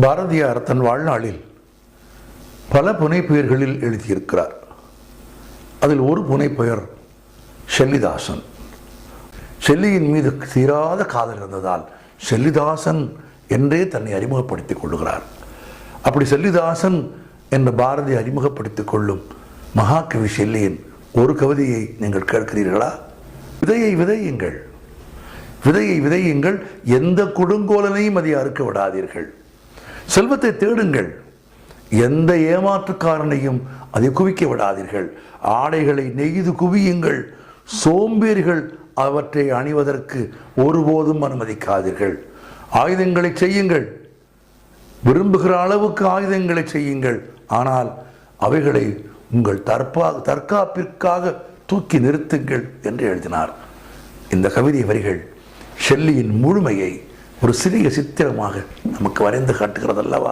பாரதியார் தன் வாழ்நாளில் பல புனைப்பெயர்களில் எழுதியிருக்கிறார். அதில் ஒரு புனைப்பெயர் ஷெல்லிதாசன் ஷெல்லியின் மீது தீராத காதல் இருந்ததால் ஷெல்லிதாசன் என்றே தன்னை அறிமுகப்படுத்திக் கொள்கிறார். அப்படி செல்லிதாசன் என்ற பாரதி அறிமுகப்படுத்திக் கொள்ளும் மகாகவி ஷெல்லியின் ஒரு கவிதையை நீங்கள் கேட்கிறீர்களா? விதையை விதையுங்கள். விதையை விதையுங்கள். எந்த கொடுங்கோலனையும் அதை அறுக்க விடாதீர்கள். செல்வத்தை தேடுங்கள். எந்த ஏமாற்றுக்காரனையும் அதை குவிக்க விடாதீர்கள். ஆடைகளை நெய்து குவியுங்கள். சோம்பேறிகள் அவற்றை அணிவதற்கு ஒருபோதும் அனுமதிக்காதீர்கள். ஆயுதங்களை செய்யுங்கள். விரும்புகிற அளவுக்கு ஆயுதங்களை செய்யுங்கள். ஆனால் அவைகளை உங்கள் தற்பா தற்காப்பிற்காக தூக்கி நிறுத்துங்கள் என்று எழுதினார். இந்த கவிதை வரிகள் ஷெல்லியின் முழுமையை ஒரு சிறிய சித்திரமாக நமக்கு வரைந்து காட்டுகிறது அல்லவா